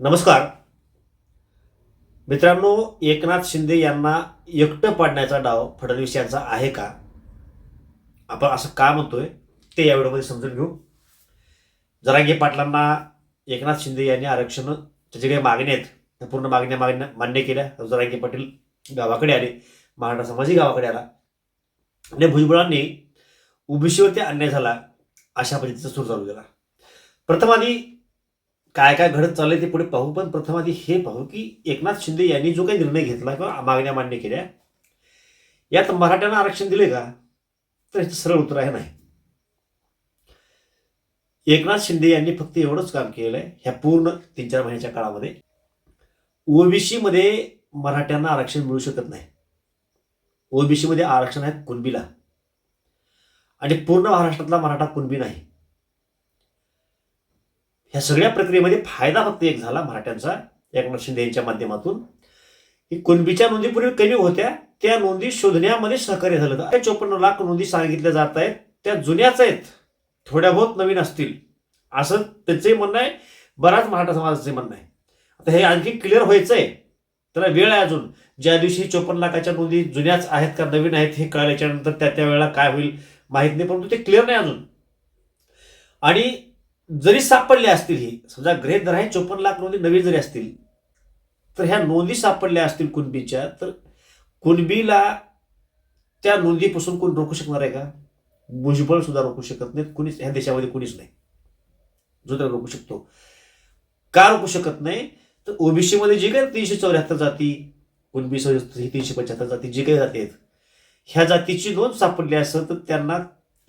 नमस्कार. मित्रांनो एकनाथ शिंदे यांना एकटं पाडण्याचा डाव फडणवीस यांचा आहे का? आपण असं का म्हणतोय ते या व्हिडिओमध्ये समजून घेऊ. जरांगे पाटलांना एकनाथ शिंदे यांनी आरक्षण त्याचे काही मागण्या आहेत त्या पूर्ण मागण्या मागण्या मान्य केल्या. जरांगे पाटील गावाकडे आले महाराणा समाजही गावाकडे आला. आणि भुजबळांनी ओबीसीवरती अन्याय झाला अशा पद्धतीचा सूर चालू केला प्रथम आधी काय काय घडत चाललंय ते पुढे पाहू. पण प्रथम आधी हे पाहू की एकनाथ शिंदे यांनी जो काही निर्णय घेतला किंवा मागण्या मान्य केल्या यात मराठ्यांना आरक्षण दिले का? तर ह्याचं सरळ उत्तर आहे नाही. एकनाथ शिंदे यांनी फक्त एवढंच काम केलंय ह्या पूर्ण तीन चार महिन्याच्या काळामध्ये. ओबीसीमध्ये मराठ्यांना आरक्षण मिळू शकत नाही. ओबीसीमध्ये आरक्षण आहे कुणबीला. आणि पूर्ण महाराष्ट्रातला मराठा कुणबी नाही. ह्या सगळ्या प्रक्रियेमध्ये फायदा फक्त एक झाला मराठ्यांचा एकनाथ शिंदे यांच्या माध्यमातून. की कुणबीच्या नोंदी पूर्वी कमी होत्या त्या नोंदी शोधण्यामध्ये सहकार्य झालं तर चोपन्न लाख नोंदी सांगितल्या जात आहेत त्या जुन्याच आहेत थोड्या बहुत नवीन असतील. असं त्याचंही म्हणणं आहे बराच मराठा समाजाचं म्हणणं आहे. आता हे आणखी क्लिअर व्हायचं आहे त्याला वेळ आहे अजून. ज्या दिवशी चोपन्न लाखाच्या नोंदी जुन्याच आहेत का नवीन आहेत हे कळल्याच्यानंतर त्या त्या वेळेला काय होईल माहीत नाही परंतु ते क्लिअर नाही अजून. आणि जरी सापडल्या असतील ही समजा ग्रेट दर आहे चोपन्न लाख नोंदी नवीन जरी असतील तर ह्या नोंदी सापडल्या असतील कुणबीच्या तर कुणबीला त्या नोंदीपासून कोण रोखू शकणार आहे का? भुजबळ सुद्धा रोखू शकत नाहीत. कुणीच ह्या देशामध्ये कुणीच नाही. जो त्याला रोखू शकतो. का रोखू शकत नाही? तर ओबीसीमध्ये जे काही तीनशे चौऱ्याहत्तर जाती कुणबी तीनशे पंच्याहत्तर जाती जे काही जाती आहेत ह्या जातीची नोंद सापडली असेल तर त्यांना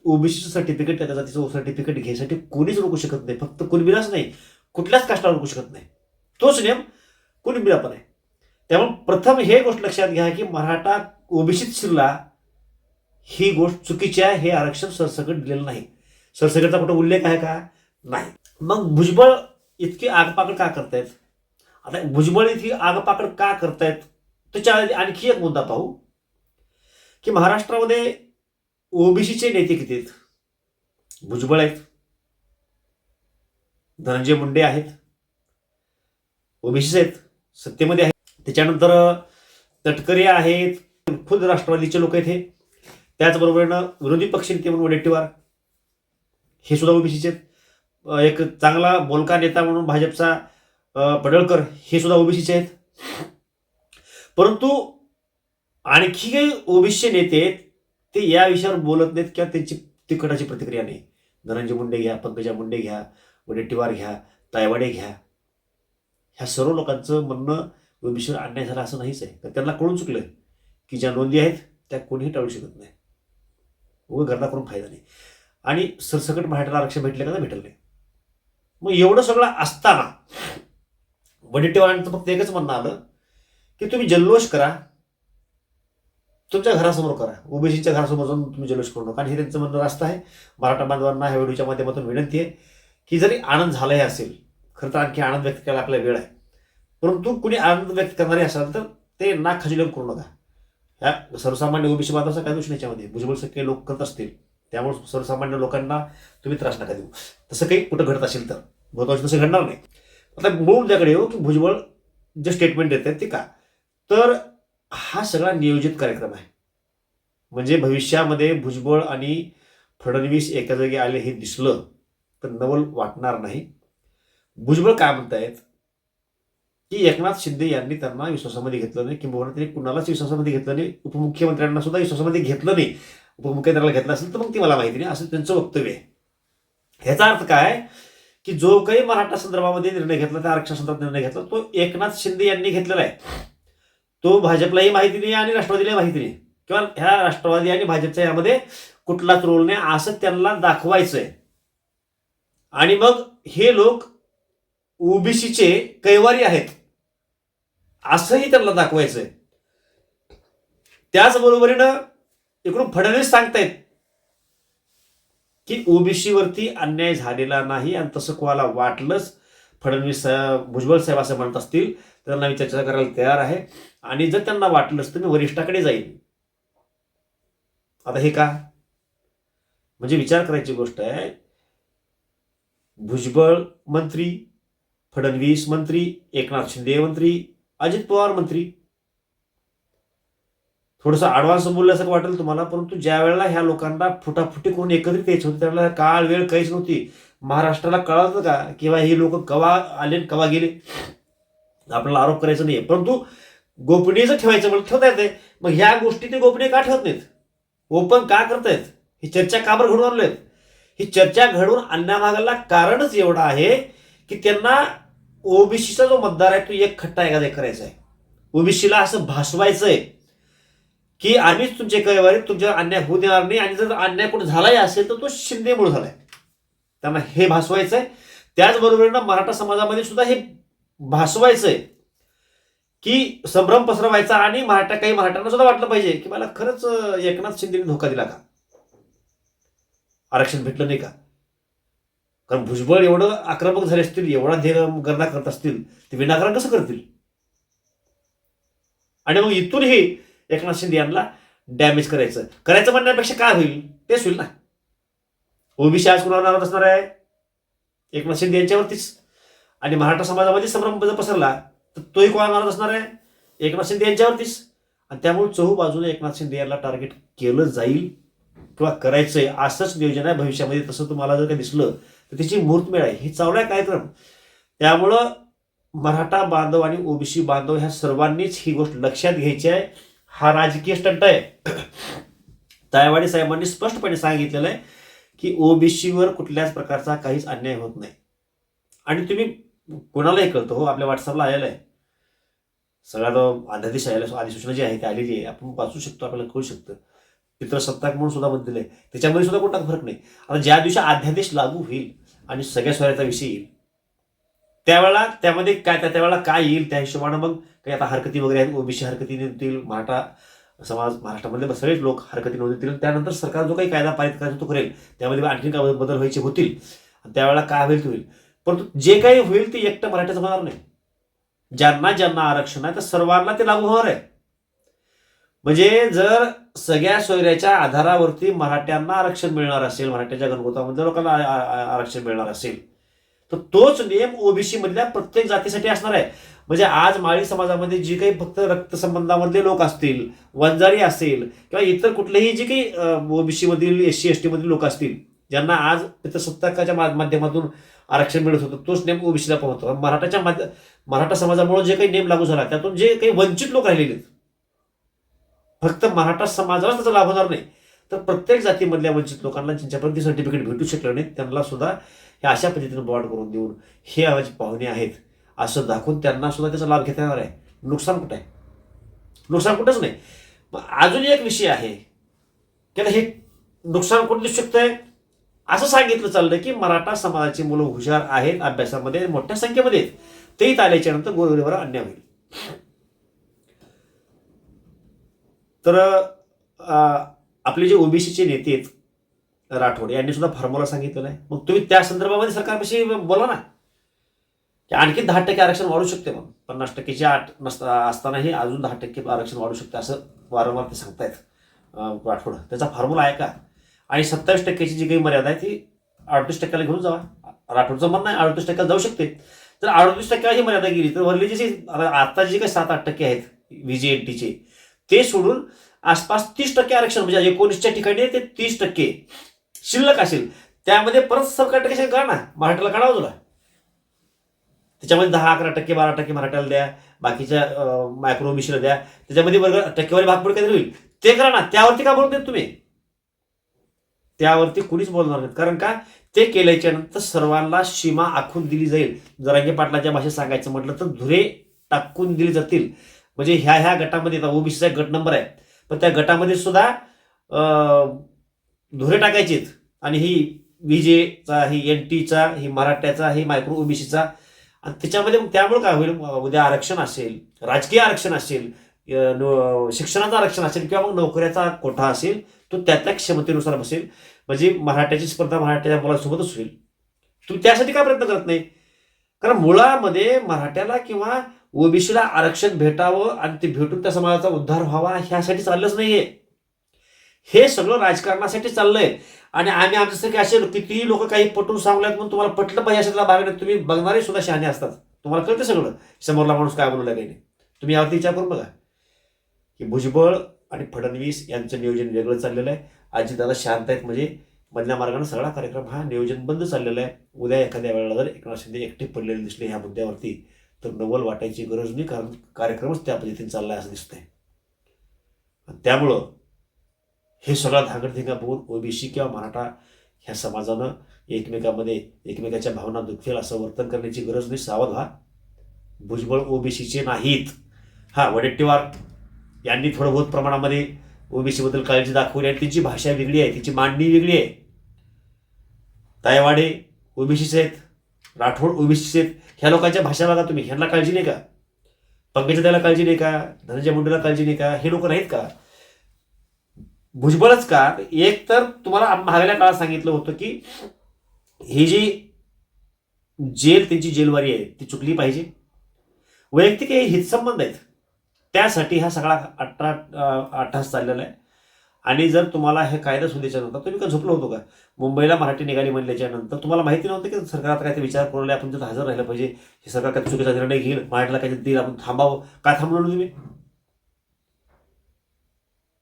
ओबीसीचं सर्टिफिकेट त्या जातीचं सर्टिफिकेट घ्यायसाठी कोणीच रोखू शकत नाही. फक्त कुणबिलाच नाही. कुठल्याच काष्टाला रोखू शकत नाही. तोच नियम कुणबिला पण आहे. त्यामुळे प्रथम हे गोष्ट लक्षात घ्या की मराठा ओबीसीत शिरला ही गोष्ट चुकीची आहे हे आरक्षण सरसकट दिलेलं नाही. सरसकटचा कुठं उल्लेख आहे का? नाही. मग भुजबळ इतकी आगपाकड का करतायत? आता भुजबळ इतकी आगपाकड का करतायत? त्याच्या आणखी एक मुद्दा पाहू. की महाराष्ट्रामध्ये ओबीसीचे नेते किती आहेत? भुजबळ आहेत. धनंजय मुंडे आहेत. ओबीसीचे आहेत. सत्तेमध्ये आहेत. त्याच्यानंतर तटकरे आहेत. खुद राष्ट्रवादीचे लोक आहेत हे त्याचबरोबरीनं विरोधी पक्षनेते म्हणून वडेट्टीवार. हे सुद्धा ओबीसीचे आहेत. एक चांगला बोलका नेता म्हणून भाजपचा पडळकर हे सुद्धा ओबीसीचे आहेत. परंतु आणखी काही ओबीसी नेते आहेत. ते या विषयावर बोलत नाहीत किंवा त्यांची तिखटाची प्रतिक्रिया नाही. धनंजय मुंडे घ्या पंकजा मुंडे घ्या वडेट्टीवार घ्या तायवाडे घ्या. ह्या सर्व लोकांचं म्हणणं ओबीसीवर अन्याय झाला असं नाहीच आहे. तर त्यांना कळून चुकलं की ज्या नोंदी आहेत त्या कोणीही टाळू शकत नाही. व गर्दा करून फायदा नाही. आणि सरसकट मराठ्याला आरक्षण भेटले का भेटलं नाही. मग एवढं सगळं असताना वडेट्टीवारांचं फक्त एकच म्हणणं आलं की तुम्ही जल्लोष करा तुमच्या घरासमोर करा. ओबीसीच्या घरासमोर जाऊन तुम्ही जल्लोष करू नका. आणि हे त्यांचं म्हणणं रास्त आहे. मराठा बांधवांना ह्या व्हिडिओच्या माध्यमातून विनंती आहे की जरी आनंद झालाही असेल खरं तर आणखी आनंद व्यक्त करायला आपला वेळ आहे. परंतु कुणी आनंद व्यक्त करणारे असाल तर ते नाक खजिलन करू नका. ह्या सर्वसामान्य ओबीसी बांधवाचा काय दोष याच्यामध्ये. भुजबळ सगळे लोक करत असतील त्यामुळे सर्वसामान्य लोकांना तुम्ही त्रास नका देऊ. तसं काही कुठं घडत असेल तर. बहुतांश तसं घडणार नाही. आता मूळ मुद्द्याकडे येऊ की भुजबळ जे स्टेटमेंट देत आहेत ते का? तर हा सगळा नियोजित कार्यक्रम आहे. म्हणजे भविष्यामध्ये भुजबळ आणि फडणवीस एका जागी आले हे दिसलं तर नवल वाटणार नाही. भुजबळ काय म्हणतायत? की एकनाथ शिंदे यांनी त्यांना विश्वासामध्ये घेतलं नाही. किंवा त्यांनी कुणालाच विश्वासामध्ये घेतलं नाही. उपमुख्यमंत्र्यांना सुद्धा विश्वासामध्ये घेतलं नाही. उपमुख्यमंत्र्याला घेतलं असेल तर मग ती मला माहिती नाही. असं त्यांचं वक्तव्य आहे. ह्याचा अर्थ काय की जो काही मराठा संदर्भामध्ये निर्णय घेतला त्या आरक्षण संदर्भात निर्णय घेतला तो एकनाथ शिंदे यांनी घेतलेला आहे. तो भाजपलाही माहिती नाही आणि राष्ट्रवादीलाही माहिती नाही. किंवा ह्या राष्ट्रवादी आणि भाजपच्या यामध्ये कुठलाच रोल नाही असं त्यांना दाखवायचंय. आणि मग हे लोक ओबीसीचे कैवारी आहेत असंही त्यांना दाखवायचंय. त्याचबरोबरीनं इकडून फडणवीस सांगतायत की ओबीसी वरती अन्याय झालेला नाही आणि तसं कोणाला वाटलंच फडणवीस भुजबळ साहेब असं म्हणत असतील तर त्यांना मी चर्चा करायला तयार आहे. आणि जर त्यांना वाटलंच तर मी वरिष्ठाकडे जाईन. आता हे का? म्हणजे विचार करायची गोष्ट आहे. भुजबळ मंत्री फडणवीस मंत्री एकनाथ शिंदे मंत्री अजित पवार मंत्री. थोडंसं ॲडव्हान्स बोलल्यासारखं वाटेल तुम्हाला परंतु ज्या वेळेला ह्या लोकांना फुटाफुटी करून एकत्रित यायची होती त्यावेळेला काळ वेळ काहीच नव्हती. महाराष्ट्राला कळालं का? किंवा हे लोक कवा आले कवा गेले? आपल्याला आरोप करायचा नाही परंतु गोपनीयच ठेवायचं म्हणजे ठेवता येते मग ह्या गोष्टी ते गोपनीय का ठेवत नाहीत? ओपन का करतायत? ही चर्चा का बरं घडून आणलेत ही चर्चा घडवून आणण्यामागाला कारणच एवढं आहे की त्यांना ओबीसीचा जो मतदार आहे तो एक खट्टा एखादा एक करायचा आहे. ओबीसीला असं भासवायचं आहे की आम्हीच तुमचे कैवारी तुमच्यावर अन्याय होऊ देणार नाही आणि जर अन्याय कुठे झालाही असेल तर तो शिंदेमुळे झालाय. त्यांना हे भासवायचं आहे त्याचबरोबरीनं मराठा समाजामध्ये सुद्धा हे भासवायचं आहे की संभ्रम पसरवायचा आणि मराठा काही मराठ्यांना सुद्धा वाटलं पाहिजे की मला खरंच एकनाथ शिंदेने धोका दिला का? आरक्षण भेटलं नाही का? कारण भुजबळ एवढं आक्रमक झाले असतील एवढा धीर गणना करत असतील ते विनाकारण कसं करतील? आणि मग इथूनही एकनाथ शिंदे यांना डॅमेज करायचं. करायचं म्हणण्यापेक्षा काय होईल? तेच होईल ना. ओबीसी आज कुणावर असणार आहे? एकनाथ शिंदे यांच्यावरतीच. आणि मराठा समाजामध्ये संभ्रम जर पसरला तर तोही कोणा मारत असणार आहे? एकनाथ शिंदे यांच्यावरतीच. आणि त्यामुळे चहू बाजूने एकनाथ शिंदे यांना टार्गेट केलं जाईल किंवा करायचंय असंच नियोजन आहे भविष्यामध्ये. तसं तुम्हाला जर काही दिसलं तर त्याची मूर्तमेळ आहे. हे चावला कार्यक्रम. त्यामुळं मराठा बांधव आणि ओबीसी बांधव ह्या सर्वांनीच ही गोष्ट लक्षात घ्यायची आहे. हा राजकीय स्टंट आहे. तायवाडी साहेबांनी स्पष्टपणे सांगितलेलं आहे. की ओबीसीवर कुठल्याच प्रकारचा काहीच अन्याय होत नाही. आणि तुम्ही कोणालाही कळतो हो आपल्या व्हॉट्सअपला आलेलं आहे. सगळ्यात अध्यादेश आलेला अधिसूचना जी आहे ती आलेली आहे. आपण वाचू शकतो आपल्याला कळू शकतं. पितृसत्ताक म्हणून सुद्धा म्हणलेलं आहे. त्याच्यामध्ये सुद्धा कोणता फरक नाही. आता ज्या दिवशी अध्यादेश लागू होईल आणि सगळ्या स्वराचा विषय येईल त्यावेळेला त्यामध्ये काय त्या त्यावेळेला काय येईल त्या हिशोबानं मग काही आता हरकती वगैरे आहेत ओबीसी हरकती देतील मराठा समाज महाराष्ट्रामधले सगळेच लोक हरकती नोंदतील त्यानंतर सरकार जो काही कायदा पारित करायचा तो करेल. त्यामध्ये आणखी काय बदल व्हायचे होतील. त्यावेळेला काय होईल ते होईल. परंतु जे काही होईल ते एकटं मराठ्याचं होणार नाही. ज्यांना ज्यांना आरक्षण आहे तर सर्वांना ते लागू होणार आहे. म्हणजे जर सगळ्या सोयऱ्याच्या आधारावरती मराठ्यांना आरक्षण मिळणार असेल मराठ्याच्या गणगोतामध्ये लोकांना आरक्षण मिळणार असेल तर तोच नियम ओबीसी मधल्या प्रत्येक जातीसाठी असणार आहे. म्हणजे आज माळी समाजामध्ये जी काही फक्त रक्तसंबंधामधले लोक असतील वंजारी असेल किंवा इतर कुठलेही जे काही ओबीसी मधील एस सी एस टी मधील लोक असतील ज्यांना आज पितृसत्ताकाच्या मा- माध्यमातून आरक्षण मिळत होतं तोच नेम ओबीसीला पण होतो. मराठाच्या मराठा समाजामुळे जे काही नेम लागू झाला त्यातून जे काही वंचित लोक राहिलेले आहेत फक्त मराठा समाजालाच त्याचा लाभ होणार नाही. तर प्रत्येक जातीमधल्या वंचित लोकांना ज्यांच्यापर्यंत सर्टिफिकेट भेटू शकलं नाही. त्यांना सुद्धा हे अशा पद्धतीनं बॉर्ड करून देऊन हे आवाज पाहुणे आहेत असं दाखवून त्यांना सुद्धा त्याचा लाभ घेता येणार आहे. नुकसान कुठं आहे? नुकसान कुठंच नाही. मग अजून एक विषय आहे. त्याला हे नुकसान कुठं दिसू शकतंय? असं सांगितलं चाललं की मराठा समाजाची मुलं हुशार आहेत अभ्यासामध्ये मोठ्या संख्येमध्ये आहेत. तेही आल्याच्यानंतर गोरगरीवर अन्याय होईल. तर आपले जे ओबीसीचे नेते आहेत राठोड यांनी सुद्धा फॉर्म्युला सांगितलेला आहे. मग तुम्ही त्या संदर्भामध्ये सरकारपाशी बोला ना. की आणखी दहा टक्के आरक्षण वाढू शकते मग पन्नास टक्केची आठ नसता असतानाही अजून दहा टक्के आरक्षण वाढू शकते असं वारंवार ते सांगतायत राठोड. त्याचा फॉर्म्युला आहे का? आणि सत्तावीस टक्क्याची जी काही मर्यादा आहे ती अडतीस टक्क्याला घेऊन जावा. राठोडचं म्हणणं आहे अडतीस टक्क्याला जाऊ शकते. तर अडतीस टक्क्या ही मर्यादा गेली तर वरली जी आता जे काही सात आठ टक्के आहेत व्ही जी एन टीचे ते सोडून आसपास तीस टक्के आरक्षण म्हणजे एकोणीसच्या ठिकाणी ते तीस टक्के. शिल्लक असेल. त्यामध्ये परत सरकार टक्के करा ना. मराठ्याला काढावं तुला. त्याच्यामध्ये दहा अकरा टक्के बारा टक्के मराठ्याला द्या. बाकीच्या मायक्रो मिश्र द्या. त्याच्यामध्ये वर्ग टक्केवारी भागपड काहीतरी होईल. ते करा ना. त्यावरती का बोलत नाहीत तुम्ही? त्यावरती कुणीच बोलणार नाहीत. कारण का? ते केल्याच्यानंतर सर्वांना सीमा आखून दिली जाईल. जरांगे पाटलाच्या भाषेत सांगायचं म्हटलं तर धुरे टाकून दिली जातील. म्हणजे ह्या ह्या गटामध्ये ओबीसीचा गट नंबर आहे. पण त्या गटामध्ये सुद्धा धुरे टाकायचीत. आणि ही विजेचा ही एन टीचा ही मराठ्याचा ही मायक्रो ओबीसीचा आणि त्याच्यामध्ये मग त्यामुळे काय होईल? उद्या आरक्षण असेल राजकीय आरक्षण असेल नो- शिक्षणाचं आरक्षण असेल किंवा मग नोकऱ्याचा कोठा असेल तो त्या त्या क्षमतेनुसार बसेल. म्हणजे मराठ्याची स्पर्धा मराठ्याच्या मुलांसोबतच होईल. तुम्ही त्यासाठी काय प्रयत्न करत नाही? कारण मुळामध्ये मराठ्याला किंवा ओबीसीला आरक्षण भेटावं आणि ते भेटून त्या समाजाचा उद्धार व्हावा ह्यासाठी चाललंच नाहीये. हे सगळं राजकारणासाठी चाललंय. आणि आम्ही आमच्यासारखे असे कितीही लोक काही पटून सांगल्यात म्हणून तुम्हाला पटलं पाहिजे असेल भाग नाही तुम्ही बघणारे सुद्धा शहाणे असतात. तुम्हाला कळतं सगळं. समोरला माणूस काय बोलला काही नाही तुम्ही यावरती विचार करून बघा. की भुजबळ आणि फडणवीस यांचं नियोजन वेगळं चाललेलं आहे. अजितदादा शांत आहेत. म्हणजे मधल्या मार्गाने सगळा कार्यक्रम हा नियोजन बंद चाललेला आहे. उद्या एखाद्या वेळेला जर एकनाथ शिंदे एकटे पडलेले दिसले ह्या मुद्द्यावरती तर नवल वाटायची गरज नाही कारण कार्यक्रमच त्या पद्धतीने चाललाय असं दिसतंय. त्यामुळं हे सगळा धांगडधिंगा बघून ओबीसी किंवा मराठा ह्या समाजानं एकमेकामध्ये एकमेकाच्या भावना दुखवेल असं वर्तन करण्याची गरज नाही सावध व्हा. भुजबळ ओबीसीचे नाहीत. हा वडेट्टीवार यांनी थोडं बहुत प्रमाणामध्ये ओबीसीबद्दल काळजी दाखवली आणि तिची भाषा वेगळी आहे तिची मांडणी वेगळी आहे. तायवाडे ओबीसीचे आहेत. राठोड ओबीसी आहेत ह्या लोकांच्या भाषा बघा तुम्ही. ह्यांना काळजी नाही का? पंकजा त्याला काळजी नाही का? धनंजय मुंडेला काळजी नाही का? हे लोक नाहीत का? भुजबळच का? एक तर तुम्हाला मागल्या काळात सांगितलं होतं की ही जी जेल त्यांची जेलवारी आहे ती चुकली पाहिजे. वैयक्तिक हे हितसंबंध आहेत. त्यासाठी हा सगळा अठरा अठ्ठास चाललेला आहे. आणि जर तुम्हाला हे कायदा सुद्धा नंतर तुम्ही का झोपलो होतो का? मुंबईला मराठी निघाली म्हणल्याच्या नंतर तुम्हाला माहिती नव्हतं की सरकारचा काहीतरी विचार करून आपण तिथं हजर राहिलं पाहिजे हे सरकार काही चुकीचा निर्णय घेईल मराठीला काही देईल आपण थांबावं काय थांबलो तुम्ही?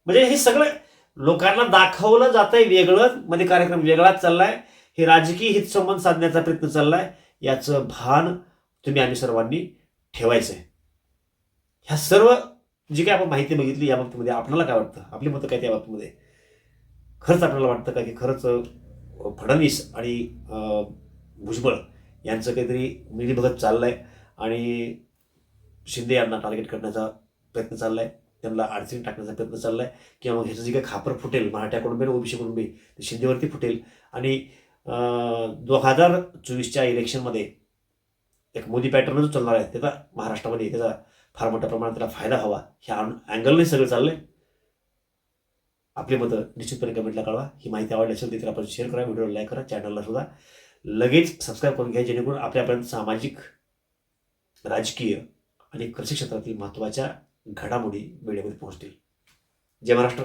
म्हणजे हे सगळं लोकांना दाखवलं जातंय वेगळं मध्ये कार्यक्रम वेगळाच चाललाय हे राजकीय हितसंबंध साधण्याचा प्रयत्न चाललाय याचं भान तुम्ही आम्ही सर्वांनी ठेवायचं आहे ह्या सर्व जी काय आपण माहिती बघितली या बाबतीमध्ये आपल्याला काय वाटतं? आपली मतं काय त्या बाबतीमध्ये? खरंच आपल्याला वाटतं का की खरंच फडणवीस आणि भुजबळ यांचं काहीतरी मिली बघत चाललं आहे आणि शिंदे यांना टार्गेट करण्याचा प्रयत्न चालला आहे त्यांना अडचणी टाकण्याचा प्रयत्न आहे किंवा मग ह्याचं जे काही खापर फुटेल मराठ्याकडून बी आणि ओबीसीकडून बी ते शिंदेवरती फुटेल आणि दोन हजार चोवीसच्या इलेक्शनमध्ये एक मोदी पॅटर्न जो चालणार आहे त्याचा महाराष्ट्रामध्ये त्याचा फार मोठ्या प्रमाणात त्याला फायदा हवा. ह्या अँगलने सगळं चाललंय. आपली मतं निश्चितपणे कमेंटला कळवा. ही माहिती आवडली असेल तर आपण शेअर करा व्हिडिओला लाईक करा चॅनलला सुद्धा लगेच सबस्क्राईब करून घ्या जेणेकरून आपल्यापर्यंत सामाजिक राजकीय आणि कृषी क्षेत्रातील महत्त्वाच्या घडामोडी वेळेमध्ये पोहोचतील. जय महाराष्ट्र.